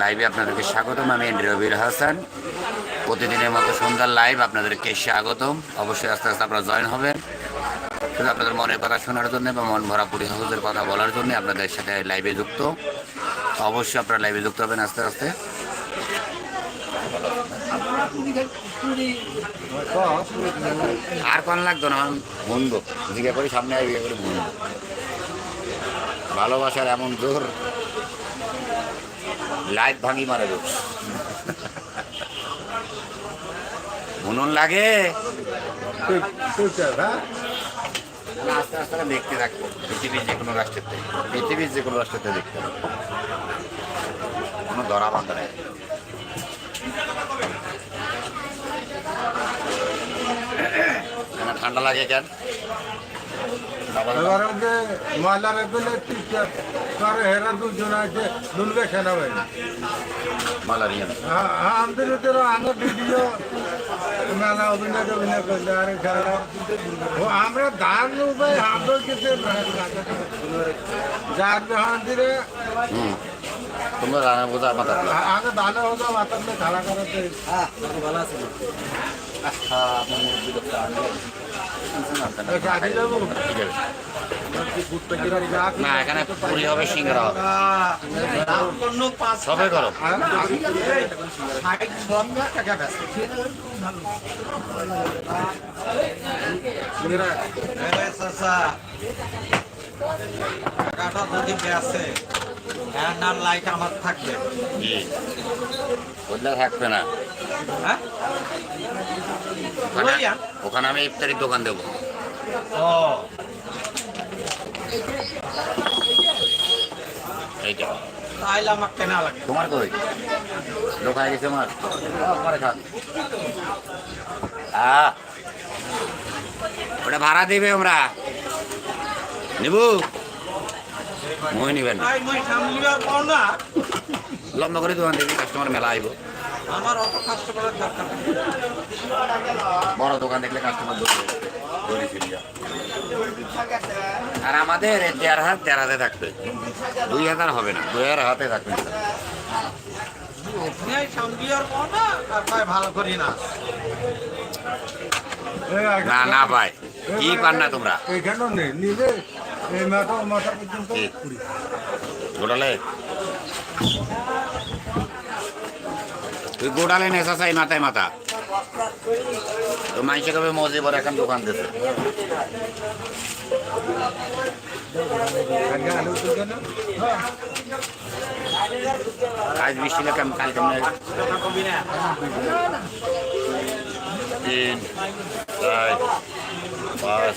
লাইভে আপনাদেরকে স্বাগতম। আমি রবির হাসান প্রতিদিনের মতো সন্ধ্যার লাইভ আপনাদেরকে স্বাগতম। অবশ্যই আস্তে আস্তে আপনারা জয়েন হবেন। শুধু আপনাদের মনের কথা শোনার জন্য বা মন ভরা পুরী হাউসের কথা বলার জন্য আপনাদের সাথে লাইভে যুক্ত। অবশ্যই আপনারা লাইভে যুক্ত হবেন আস্তে আস্তে। আর কোন লাগতো না? বন্ধু জিজ্ঞা করি, সামনে জিজ্ঞা করি বন্ধু। ভালোবাসার এমন জোর। লাইট ভাঙি মারে দোষ মনন লাগে? আস্তে আস্তে দেখতে পৃথিবীর যে কোনো পৃথিবীর যে কোনো দেখতে কোনো বান্ধা নেই। ঠান্ডা লাগে কেন? করে হেরা দুজন আছে দুলবে সেনাবাহিনী। মালারিয়া। হ্যাঁ, আমাদের ভিতরে আমার ভিডিও মেলা অভিনয় অভিনয় করলে আরে খেলা ও আমরা ধান উপায় আমরা কিছু যার মন্দিরে তোমরা রানা বোঝা মাথা আগে দানে হতো মাথাতে খেলা করাতে যাব এখানে পুরি হবে, সিঙ্গারা হবে। সবে টাকাটা যদি বেসে হ্যান্ডার লাইট আমার থাকবে থাকবে না। হ্যাঁ? ওখানে ওখানে আমি ইফতারির দোকান দেবো। ও। এইটা তাইলে আমার কেনা লাগে। তোমার কই? দোকানে গেছে আমার। পরে খান ওটা ভাড়া দেবে আমরা। নিবু? মই নিবেন লম্বা করে দোকান দেখবি কাস্টমার মেলা আইব। আমার অত কষ্ট দরকার। বড় দোকান দেখলে কাস্টমার আর আমাদের দেড় হাত দেড় হাতে থাকবে। দুই হাজার হবে না দুই হাজার হাতে থাকবে। না আর তাই ভালো করি না। না না কি পান না তোমরা নেই নিবে এই মাথা ও মাথা পর্যন্ত কি? গোটালে গোটালে নেশা চাই মাথায় মাথা তো মাইসে কবে মজে বড় এখন দোকান দিতে না আজ বৃষ্টি লেখা কাল তিন, চার, পাঁচ।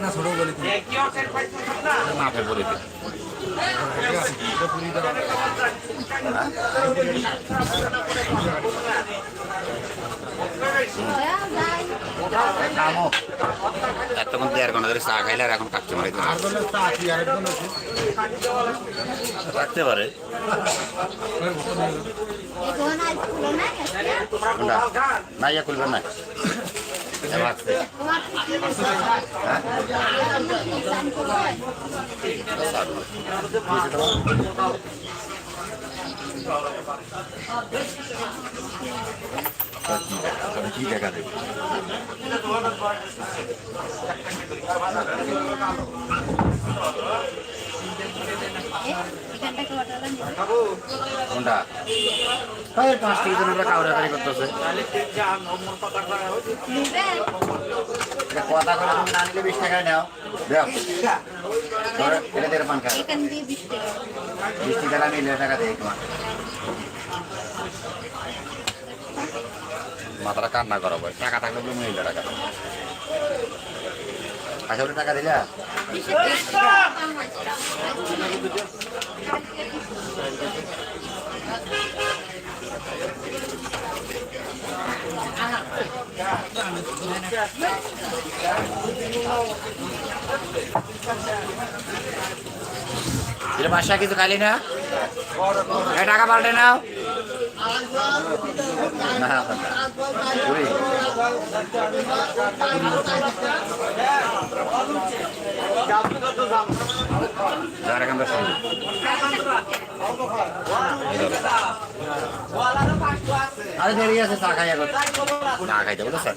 না ছোট বলে দিই কামো এতক্ষণ দেড় ঘণ্টা ধরে চা খাইলে আর এখন কাটতে আছে রাখতে পারে? না ইয়া খুলবেন না। হ্যাঁ? পারো? কি দেখা দেবে কোনটা করতেছে কথা করে তুমি নিলে টাকায় নাও ধরো, এটা দেড় পান খাও বিশ টাকা টাকা টাকা দেই তোমার মাথাটা কান্না করাবো টাকা থাকলে বলে মহিলা টাকা। আচ্ছা ওটা টাকা দিলা? এটা বাসা কিছু খালি না। টাকা পাল্টে নাও। আরে দেরি আছে, চা খাই না খাইতে বলো স্যার।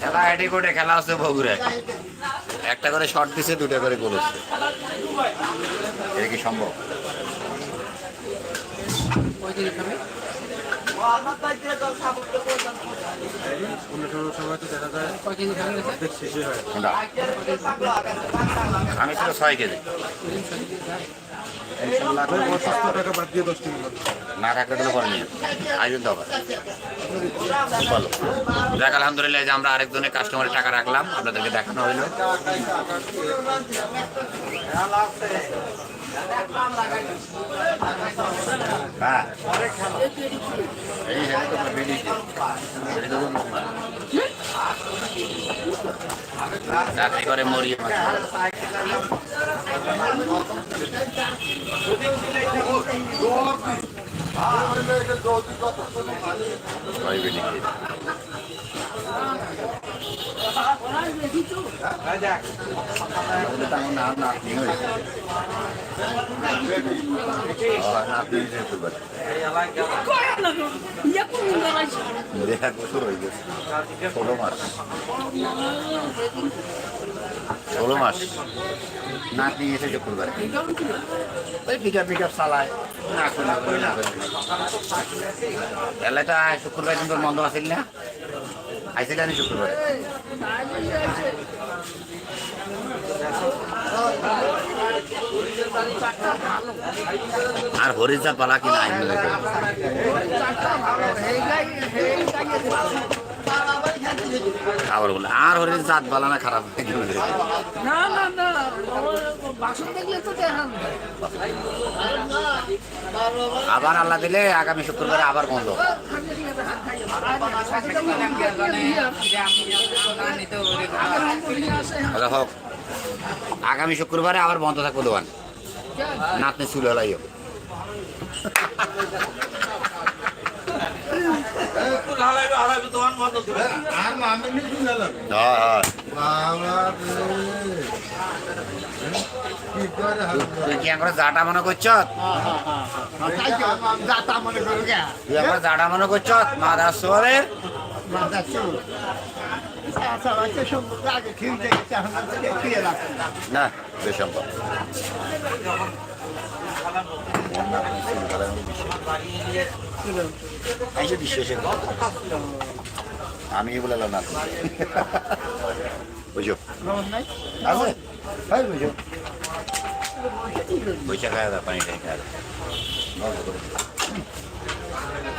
খেলা হেঁটে করে খেলা হচ্ছে বগুড়ে একটা করে শর্ট দিছে, দুটা করে গোল হচ্ছে। এটা কি সম্ভব? আমি ছিল ছয় কেজি। আলহামদুলিল্লাহ যে আমরা আরেকজনের কাস্টমারের টাকা রাখলাম আপনাদেরকে দেখানো হ্যাঁ। এই হ্যাঁ তো বেরিয়েছে এটা তো না। চাকরি করে মরিয়ে মাছ ছয় বেরিয়ে তাহলে তো আমার নাম নাতনি হয়েছে ও, নাতনি যেতে পারে দেড় বছর হয়ে গেছে ষোলো মাস। মাস নাতনি এসে শুক্রবার। ওই পিক আপ পিক আপ চালায় শুক্রবার দিন তোর বন্ধ আছিল না। আইসিল আমি শুক্রবার। আর হরিজা পালা কি নাই আবার বলে আর হরিণ জাত পালা না খারাপ না না না দেখলে তো আবার আল্লাহ দিলে আগামী শুক্রবারে আবার বন্ধ। হোক আগামী শুক্রবারে আবার বন্ধ থাকব দোকান। নাতনি চুল হলাইও। আর তুই কি এখন জাটা মনে করছ তুই এখন জাটা মনে করছ মা দাস সোয়ারের মাথা চুল আচ্ছা আচ্ছা বেসম্ভব বিশ্বাসের আমি বললাম না। বুঝো আছে? হয় বুঝো বৈশাখ খাওয়া দাওয়া পানি খাওয়া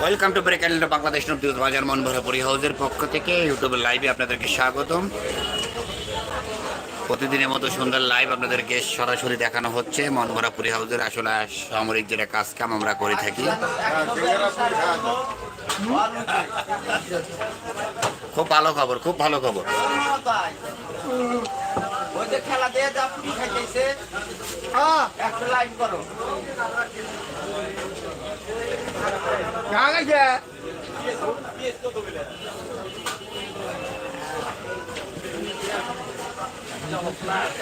ওয়েলকাম টু ব্রেক বাংলাদেশ নবদূত বাজার মন ভরা পরি হাউসের পক্ষ থেকে ইউটিউবের লাইভে আপনাদেরকে স্বাগতম। প্রতিদিনের মতো সুন্দর লাইভ আপনাদেরকে সরাসরি দেখানো হচ্ছে। মন ভরা পুরি হাউসের আসলে সামরিক যেটা কাজ কাম আমরা করে থাকি। খুব ভালো খবর, খুব ভালো খবর। খেলা দিয়ে যা খাইতেছে একটা করো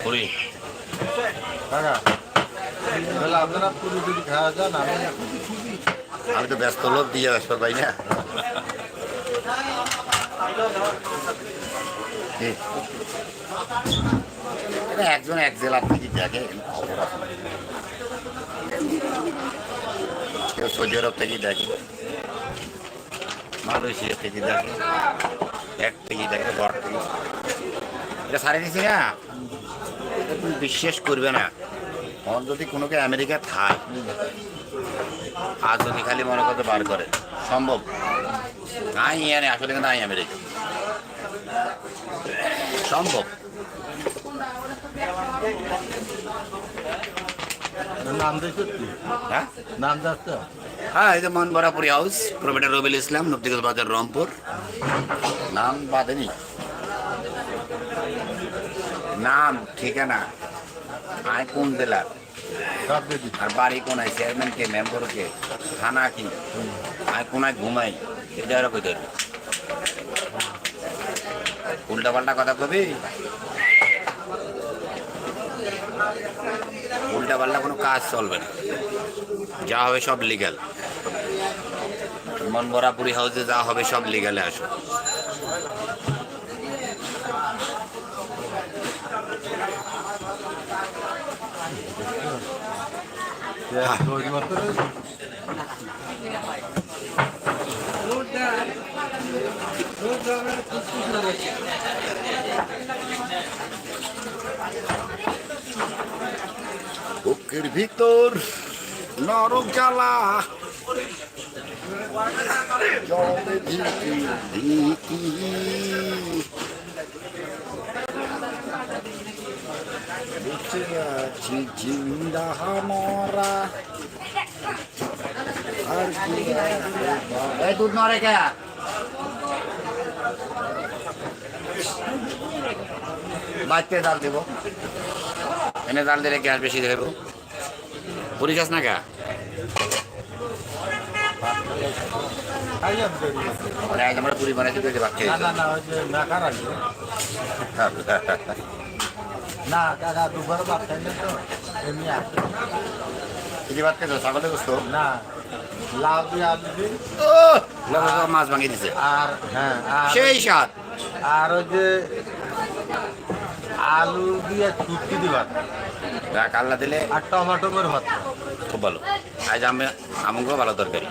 পুরি। আপনারা পুরো যদি খাওয়া যান আমি আমি তো ব্যস্ত লোক দিয়ে আসতে পাই না? একজন এক জেলার থেকে দেখে খবর আছে। কেউ সৌদি আরব থেকে দেখে। মালয়েশিয়া থেকে দেখে। এক থেকে দেখে ঘর থেকে এটা সারিয়ে দিছি না তুমি বিশ্বাস করবে না। আমার যদি কোনোকে আমেরিকা থাক আর যদি খালি মনে করতে বার করে সম্ভব? নাই ইয়ানে আসলে নাই আমেরিকা। সম্ভব? নাম হ্যাঁ? হ্যাঁ এই যে মন বরাপুরি হাউস প্রফেটর রবিল ইসলাম নবদিগত বাজার রংপুর। নাম বাদেনি। নাম ঠিকানা আয় কোন জেলার? আর বাড়ি কোনায় চেয়ারম্যান কে মেম্বার কে? থানা কি? আয় কোনায় ঘুমাই? এটা আর কই ধরবি উল্টা পাল্টা কথা কবি? উল্টা পাল্টা কোনো কাজ চলবে না। যা হবে সব লিগ্যাল মন বরাপুরি হাউসে যা হবে সব লিগ্যালে আসো তৈরি করতে রয়েছে বুকের ভিতর নরক জ্বালা বেঁচে আছি জিন্দা মরা আর কি এই দুধ নরে কে বাচ্চা জাল দেবো এনে জাল দিলে গ্যাস বেশি দেবো পুরি খাস না কা আমরা পুরি বানাইতে বাচ্চা না ওই কাকা দুপুরে ভাত খাই তো এমনি আসে কি। ভাত খেয়েছো ছাগলের গোস্ত? না লাউ দিয়ে আলু দিয়ে। মাছ ভাঙিয়ে দিছে। আর হ্যাঁ সেই স্বাদ। আর ওই যে আলু দিয়ে ছুটকি দিবার কাল্লা দিলে আর টমেটো করে ভাত। খুব ভালো। আজ আমি আমাকেও ভালো তরকারি।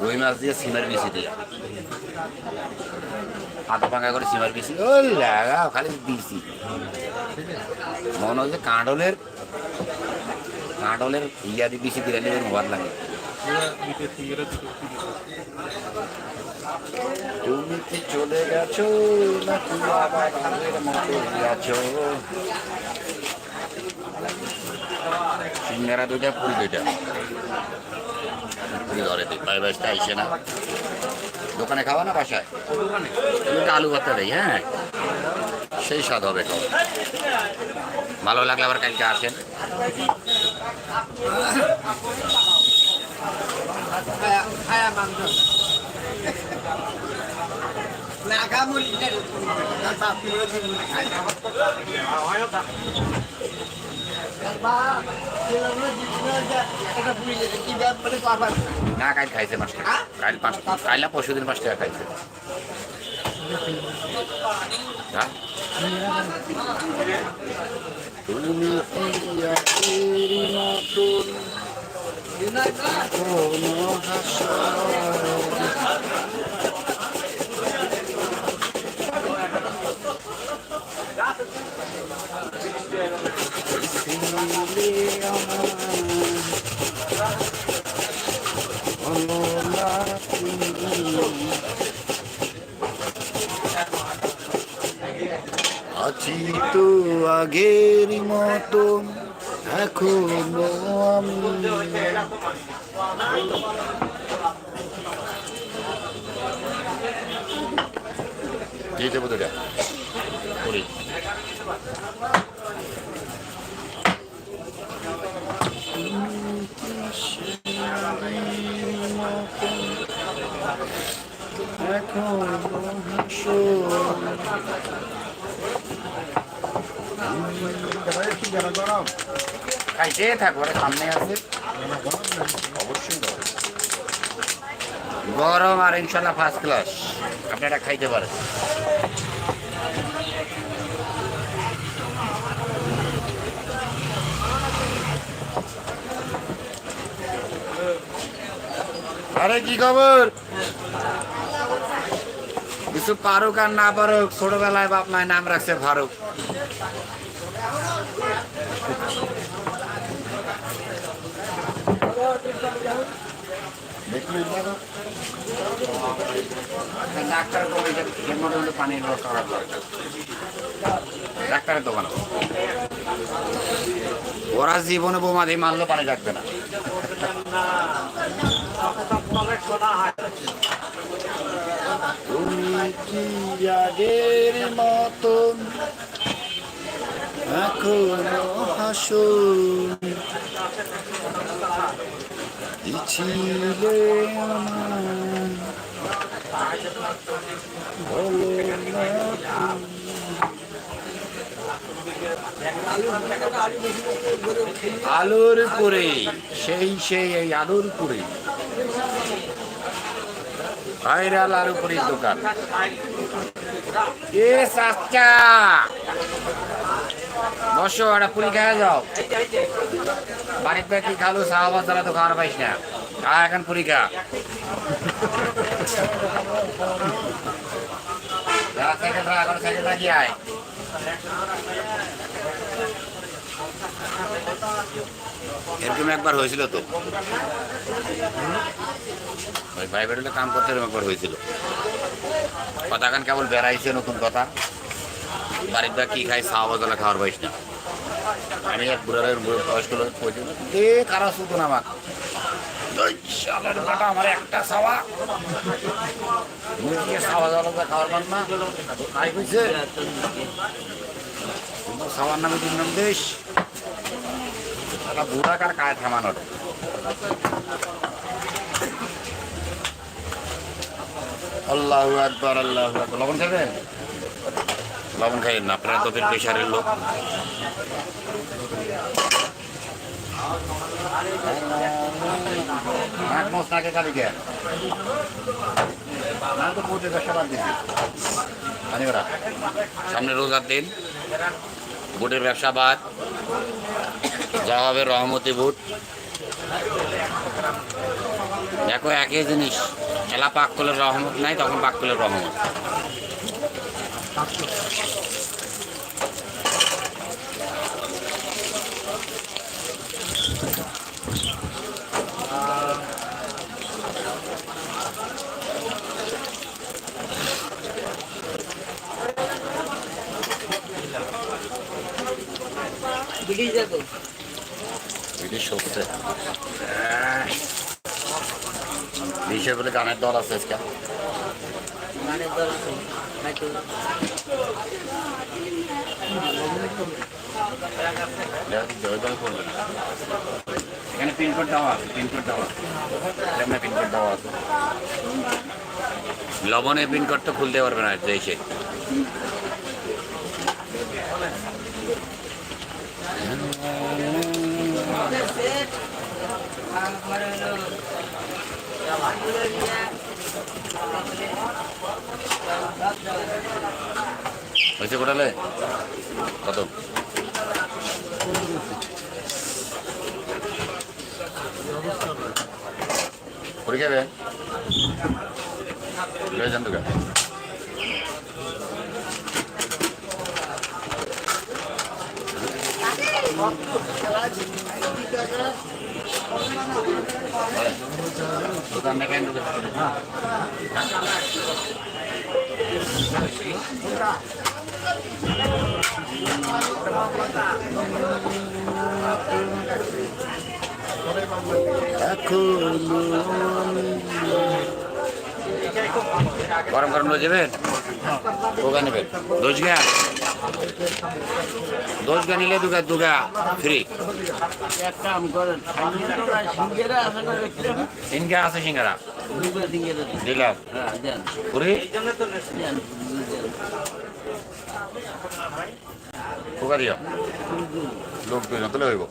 রুই মাছ দিয়ে সিমার বিচি দিয়ে। হাত ভাঙা করে সিমার বিচি। ও লাগা খালি বিচি। মনে হচ্ছে কাঁডলের কাঁডলের ইয়াদি বিচি দিলে ভাত লাগে। তুমি কি চলে গেছো নাকি আবার আগের মতো গেছো সিঙ্গারা দুইটা ফুল ধরে দিই পায়ে বাইশটা আইসে না। দোকানে খাওয়া না বাসায়? আলু ভর্তা দেয় হ্যাঁ? সেই স্বাদ হবে। ভালো লাগলে আবার কালকে আসেন। না কাল খাইছে টাকা কাল পাঁচ কাল পরশু দিন পাঁচ টাকা খাইছে। হ্যাঁ? তুমি ইয়াদের মতন কোনো ভাষা আছি তো আগের মতন এখনও আমি। দিয়ে দেবো করি গরম গরম। আর ইনশাল্লাহ ফার্স্ট ক্লাস আপনারা খাইতে পারেন আরে কি খবর কিছু পারুক আর না পারুক, ছোটবেলায় বাপ মায়ের নাম রাখছে ফারুক ডাক্তারের দোকানে ওরা জীবনে বোমা দিয়ে মারলেও পানি রাখবে না। মতন এখনও ছিলে আমার বলো না আলোর পুরে, সেই সেই এই আলোর পুরে। ভাইরাল আলু পুরির দোকান। বসো, একটা পুরি খেয়ে যাও। বাড়িতে কি খালু সাহাবাদ দ্বারা তো খাওয়ার পাইস না। খা এখন পুরি খা। যা, সাইকেল এখন সাইকেল লাগিয়ে আয়। এরকম একবার হয়েছিল তো। ওই বেরোলে কাম করতে এরকম একবার হয়েছিল। কথা এখন কেবল বেড়াইছে নতুন কথা। বাড়ির দা কি খাই চা বদলা খাওয়ার পাইস না। আমি এক বুড়ার বুড়ো বয়স্ক লোক বলছি দে কারা শুধু না আমার ওই শালার বেটা আমার একটা সাওয়া মুরগিকে সাওয়া জলতা খাওয়ার পান না? খাই কইছে? তোমার সাওয়ার নামে তিন নাম দেশ। শালা বুড়া কার কায় থামানোর? আল্লাহ আকবার আল্লাহ লবণ খাবেন লবণ খাইয়েন না আপনারা তো প্রেশারের লোক। নাক মোস মানে সামনে রোজার দিন। বুটের ব্যবসা বাদ। যা হবে রহমতি বুট। দেখো একই জিনিস। এলা পাক করলে রহমত নাই, তখন পাক করলে রহমত। বিশের বলে গানের দল আছে আজকে। মানে দল আছে। এখানে পিনকোড দেওয়া আছে পিনকোড দেওয়া আছে। পিনকোড দেওয়া আছে। লবণের পিনকোড তো খুলতে পারবে না দেশে। হয়েছে কোটালে? কত? পরীক্ষা লয়ে যান তোকে দোকান দেখেন গরম গরম লয়ে যাবেন দুগা নেবেন দোজগা দোজগা নিলে দুগা দুগা ফ্রি সিঙ্গা আছে সিঙ্গারা। দিলাম। পুরি? দেন দিও। লোক তুলে হইব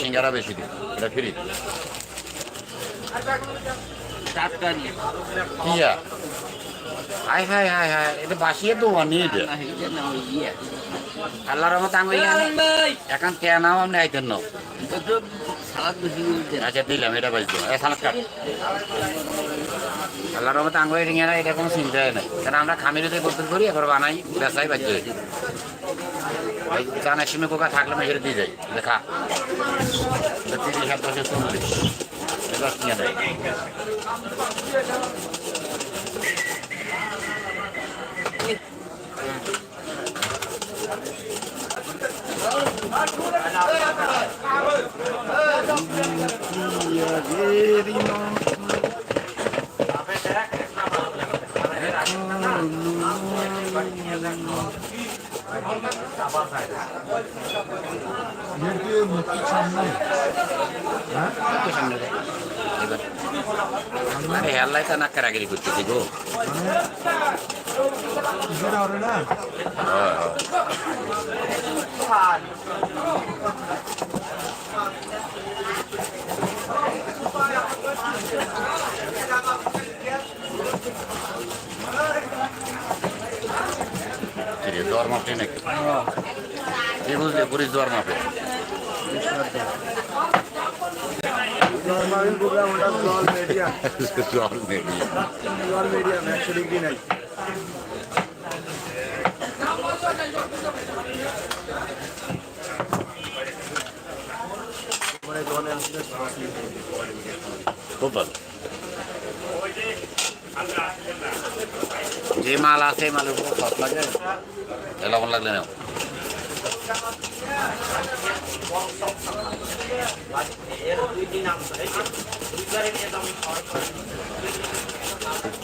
সিঙ্গারা বেশি দিন এটা ফ্রি টাটকা নিয়ে। কিয়া হাই হাই হাই হাই এটা বাসিয়ে তো অনেক না হিজে না ইয়ে। রহমত এখন আইতেন না। তো সালাদ বেশি করে দেন আচ্ছা দিলাম এটা এ সালাদ কাট। আল্লাহর রহমতে আঙ্গুর রিঙেরা এটা কোনো চিন্তাই নাই। কারণ আমরা খামিরিতে করতে করি এবার বানাই বেসাই বাজ্য ওই চানের সময় কোকা থাকলে মেঘের দিয়ে যাই। দেখা তিরিশ সাত চল্লিশ। দশ নিয়ে দেয় সামনে দেয় এবার আরে হেল্লাই তো নাক্কা রাগিরি করতেছি গো। হ্যাঁ, হ্যাঁ। কিরে, জ্বর মাপে নাকি? কি বুঝলি জ্বর মাপে? যে মাল আছে মালের উপর লাগলে নাও?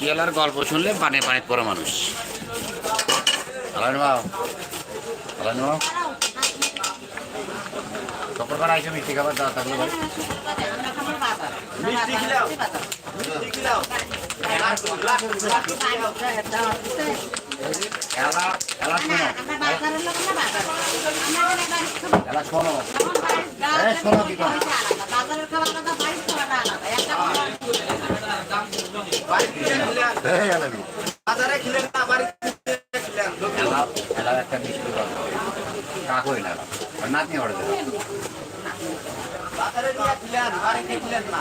কেলার গল্প শুনলে পানি পানি পড়ে মানুষ। আলানি বাবু আলানি বাবু। কপর করা আইসো মিষ্টি খাবার দাওয়া থাকলে ভাই এলা এলা শোনো এলা বাজারে খিলেন না বাড়ি এলা এলা একটা মিষ্টি কাকই না নাতনি অর্ডার বাজারে নিয়ে বাড়িতে খিলেন না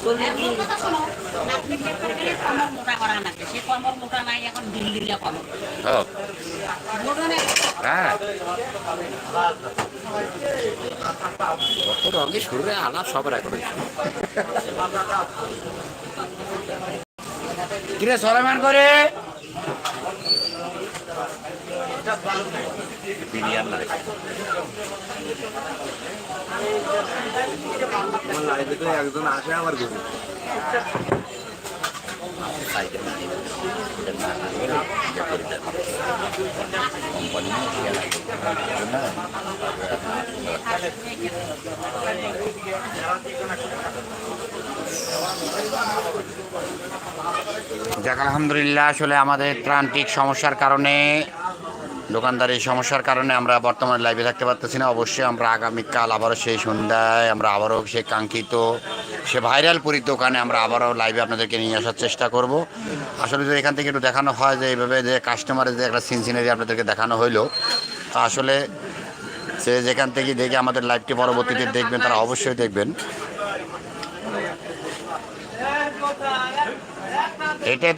হ্যাঁ তাহলে আবার প্রথম রোজা রোজা থাকি কাজ করে এমন না আপনি কি দেখতে সেটা হলো আলাদা হিসাব হোক হ্যাঁ কত রঙে শুরু আলাপ সব রেকর্ড কিরে? সলেমান করে বিরিয়ানি একজন আসে আমার আলহামদুলিল্লাহ আসলে আমাদের ত্রান্তিক সমস্যার কারণে দোকানদারের সমস্যার কারণে আমরা বর্তমানে লাইভে থাকতে পারতেছি না। অবশ্যই আমরা আগামীকাল আবারও সেই সন্ধ্যায় আমরা আবারও সেই কাঙ্ক্ষিত, সে ভাইরাল পুরীর দোকানে আমরা আবারও লাইভে আপনাদেরকে নিয়ে আসার চেষ্টা করব। আসলে যদি এখান থেকে একটু দেখানো হয় যে এইভাবে যে কাস্টমারের যে একটা সিন সিনারি আপনাদেরকে দেখানো হইল, আসলে সে যেখান থেকে দেখে আমাদের লাইভটি পরবর্তীতে দেখবেন, তারা অবশ্যই দেখবেন। এটাই তো